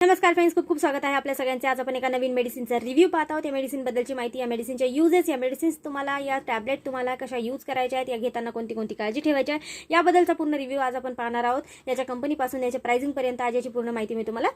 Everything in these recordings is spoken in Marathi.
नमस्कार फ्रेंड्स खूप खूप स्वागत आहे आपल्या सगळ्यांचे. आज आपण एका नवीन मेडिसिनचा रिव्ह्यू पाहत आहोत. या मेडिसिनबद्दलची माहिती या मेडिसिनच्या युजेस या मेडिसिन्स तुम्हाला या टॅबलेट तुम्हाला कशा यूज करायच्या आहेत या घेताना कोणती कोणती काळजी ठेवायची आहे याबद्दलचा पूर्ण रिव्ह्यू आज आपण पाहणार आहोत. याच्या कंपनीपासून याच्या प्राइसिंगपर्यंत आज याची पूर्ण माहिती मी तुम्हाला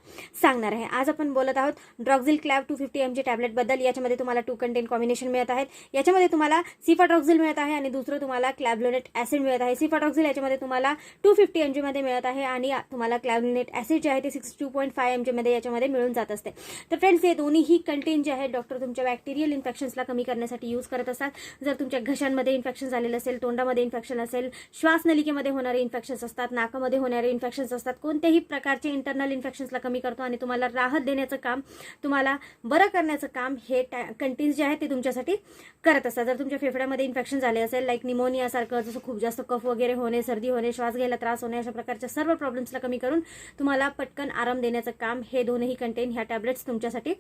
सांगणार आहे. आज आपण बोलत आहोत ड्रॉक्झिल club two fifty M G टॅबलेटबद्दल याच्यामध्ये तुम्हाला टू कंटेन कॉम्बिनेशन मिळत आहेत. याच्यामध्ये तुम्हाला सिफाड्रॉक्झिल मिळत आहे आणि दुसरं तुम्हाला क्लॅबलोनेट ॲसिड मिळत आहे. सिफाड्रॉक्झिल याच्यामध्ये तुम्हाला टू फिफ्टी एमजीमध्ये मिळत आहे आणि तुम्हाला क्लॅबलोनेट ॲसिड जे आहे ते six two point five M जीमध्ये याच्यामध्ये मिळून जात असते. तर फ्रेंड्स हे दोन्हीही कंटेन जे आहे डॉक्टर तुमच्या बॅक्टेरियल इन्फेक्शन्सला कमी करण्यासाठी यूज करत असतात. जर तुमच्या घशांमध्ये इन्फेक्शन झालेलं असेल तोंडामध्ये इन्फेक्शन असेल श्वासनलिकेमध्ये होणारे इन्फेक्शन्स असतात नाकामध्ये होणारे इन्फेक्शन्स असतात कोणत्याही प्रकारचे इंटरनल इन्फेक्शन्सला कमी करतो आणि तुम्हाला राहत देण्याचं काम तुम्हाला बरं करण्याचं काम हे कंटेन्स जे आहे ते तुमच्यासाठी करत असतात. जर तुमच्या फेफड्यामध्ये इन्फेक्शन झाले असेल लाईक निमोनियासारखं जसं खूप जास्त कफ वगैरे होणे सर्दी होणे श्वास घ्यायला त्रास होणे अशा प्रकारच्या सर्व प्रॉब्लेम्सला कमी करून तुम्हाला पटकन आराम देण्याचं काम हे दोनही कंटेन ह्या टॅबलेट्स तुमच्यासाठी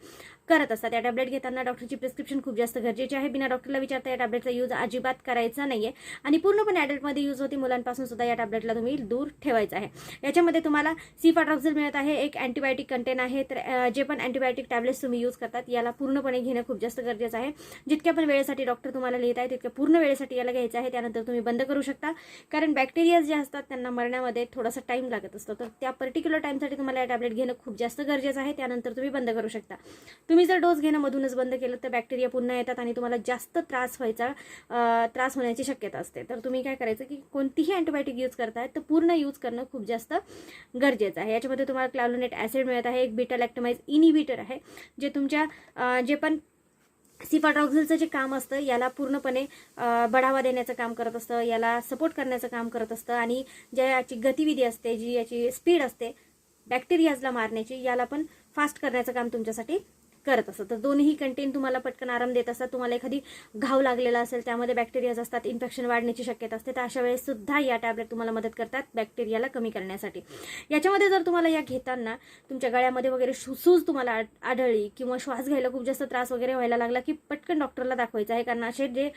करत असतात. या टॅबलेट घेताना डॉक्टरची प्रिस्क्रिप्शन खूप जास्त गरजेची आहे. बिना डॉक्टरला विचारता या टॅबलेटचा यूज अजिबात करायचा नाहीये. आणि पूर्णपणे ॲडल्टमध्ये यूज होती मुलांपासून सुद्धा या टॅबलेटला तुम्ही दूर ठेवायचं आहे. याच्यामध्ये तुम्हाला सिफाड्रॉक्झिल मिळत आहे एक अँटीबायोटिक कंटेन आहे तर जे पण अँटीबायोटिक टॅबलेट्स तुम्ही यूज करतात याला पूर्णपणे घेणं खूप जास्त गरजेचं आहे. जितक्या पण वेळेसाठी डॉक्टर तुम्हाला लिहित आहे तितक्या पूर्ण वेळेसाठी याला घ्यायचं आहे. त्यानंतर तुम्ही बंद करू शकता. कारण बॅक्टेरिया जे असतात त्यांना मरण्यामध्ये थोडासा टाईम लागत असतो. तर त्या पर्टिक्युलर टाईमसाठी तुम्हाला या टॅबलेट घेणं खूप जास्त जास्त गरजेचं आहे त्यानंतर तुम्ही बंद करू शकता. तुम्ही जर डोस घेणं मधूनच बंद केलं तर बॅक्टेरिया पुन्हा येतात आणि तुम्हाला जास्त त्रास व्हायचा त्रास होण्याची शक्यता असते. तर तुम्ही काय करायचं की कोणतीही अँटीबायोटिक यूज करताय तर पूर्ण यूज करणं खूप जास्त गरजेचं आहे. याच्यामध्ये तुम्हाला क्लावलोनेट ॲसिड मिळत आहे एक बीटा लॅक्टमाइज इनिबिटर आहे जे तुमच्या जे पण सिफाड्रॉक्झिलचं जे काम असतं याला पूर्णपणे बढावा देण्याचं काम करत असतं याला सपोर्ट करण्याचं काम करत असतं आणि ज्या याची गतिविधी असते जी याची स्पीड असते बॅक्टेरियाजला मारण्याची याला पण फास्ट करण्याचं काम तुमच्यासाठी करत असतं तर दोन्ही कंटेन तुम्हाला पटकन आराम देत असतात. तुम्हाला एखादी घाव लागलेला असेल त्यामध्ये बॅक्टेरियाज असतात इन्फेक्शन वाढण्याची शक्यता असते. तर अशा वेळेस सुद्धा या टॅबलेट तुम्हाला मदत करतात बॅक्टेरियाला कमी करण्यासाठी. याच्यामध्ये जर तुम्हाला या घेताना तुमच्या गळ्यामध्ये वगैरे शू- सूज तुम्हाला आढळली किंवा श्वास घ्यायला खूप जास्त त्रास वगैरे व्हायला लागला की पटकन डॉक्टरला दाखवायचं आहे. कारण असे जे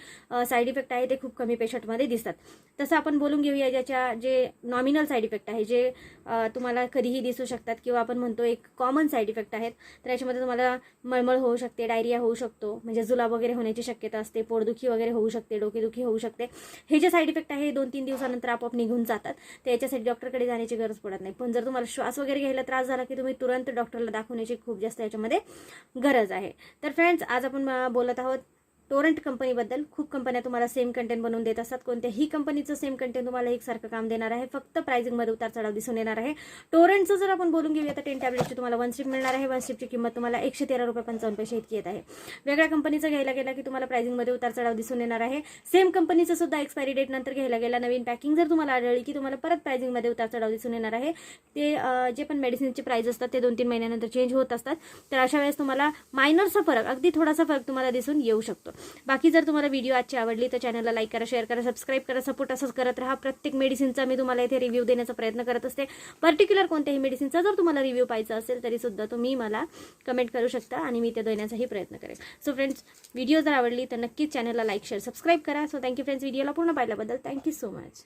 साईड इफेक्ट आहे ते खूप कमी पेशंटमध्ये दिसतात. तसं आपण बोलून घेऊया ज्याच्या जे नॉमिनल साईड इफेक्ट आहे जे तुम्हाला कधीही दिसू शकतात किंवा आपण म्हणतो एक कॉमन साईड इफेक्ट आहेत. तर याच्यामध्ये तुम्हाला मळमळ होऊ शकते डायरिया होऊ शकतो म्हणजे जुलाब वगैरे होण्याची शक्यता असते पोटदुखी वगैरे होऊ शकते डोकेदुखी होऊ शकते. हे जे साईड इफेक्ट आहे दोन तीन दिवसानंतर आपोआप निघून जातात. तर याच्यासाठी डॉक्टरकडे जाण्याची गरज पडत नाही. पण जर तुम्हाला श्वास वगैरे घ्यायला त्रास झाला की तुम्ही तुरंत डॉक्टरला दाखवण्याची खूप जास्त याच्यामध्ये गरज आहे. तर फ्रेंड्स आज आपण बोलत आहोत टोरंट कंपनीबद्दल खूप कंपन्या तुम्हाला सेम कंटेंट बनवून देत असतात. कोणत्याही कंपनीचं सेम कंटेंट तुम्हाला एकसारखं काम देणार आहे. फक्त प्राइसिंगमध्ये उतार चढाव दिसून येणार आहे. टोरंटचं जर आपण बोलून घेऊया तर टेन टॅबलेटची तुम्हाला वन स्ट्रीप मिळणार आहे. वन स्ट्रीपची किंमत तुम्हाला एकशे तेरा रुपये पंचावन्न पैसे इतकी येत आहे. वेगळ्या कंपनीचं घ्यायला गेला की तुम्हाला प्राइसिंगमध्ये उतार चढाव दिसून येणार आहे. सेम कंपनीचं सुद्धा एक्सपायरी डेट नंतर घ्यायला गेला. नवीन पॅकिंग जर तुम्हाला आढळली की तुम्हाला परत प्राइसिंगमध्ये उतार चढाव दिसून येणार आहे. ते जे पण मेडिसिनचे प्राइस असतात ते दोन तीन महिन्यानंतर चेंज होत असतात. तर अशा वेळेस तुम्हाला मायनरचा फरक अगदी थोडासा फरक तुम्हाला दिसून येऊ शकतो. बाकी जर तुम्हाला व्हिडिओ आजची आवडली तर चॅनलला लाईक करा शेअर करा सबस्क्राईब करा सपोर्ट असंच करत राहा. प्रत्येक मेडिसिनचा मी तुम्हाला इथे रिव्ह्यू देण्याचा प्रयत्न करत असते. पर्टिक्युलर कोणत्याही मेडिसिनचा जर तुम्हाला रिव्ह्यू पाहायचा असेल तरी सुद्धा तुम्ही मला कमेंट करू शकता आणि मी ते देण्याचाही प्रयत्न करेन. सो फ्रेंड्स व्हिडिओ जर आवडली तर नक्कीच चॅनलला लाईक शेअर सबस्क्राईब करा. सो थँक्यू फ्रेंड्स व्हिडिओला पूर्ण पाहिल्याबद्दल थँक्यू सो मच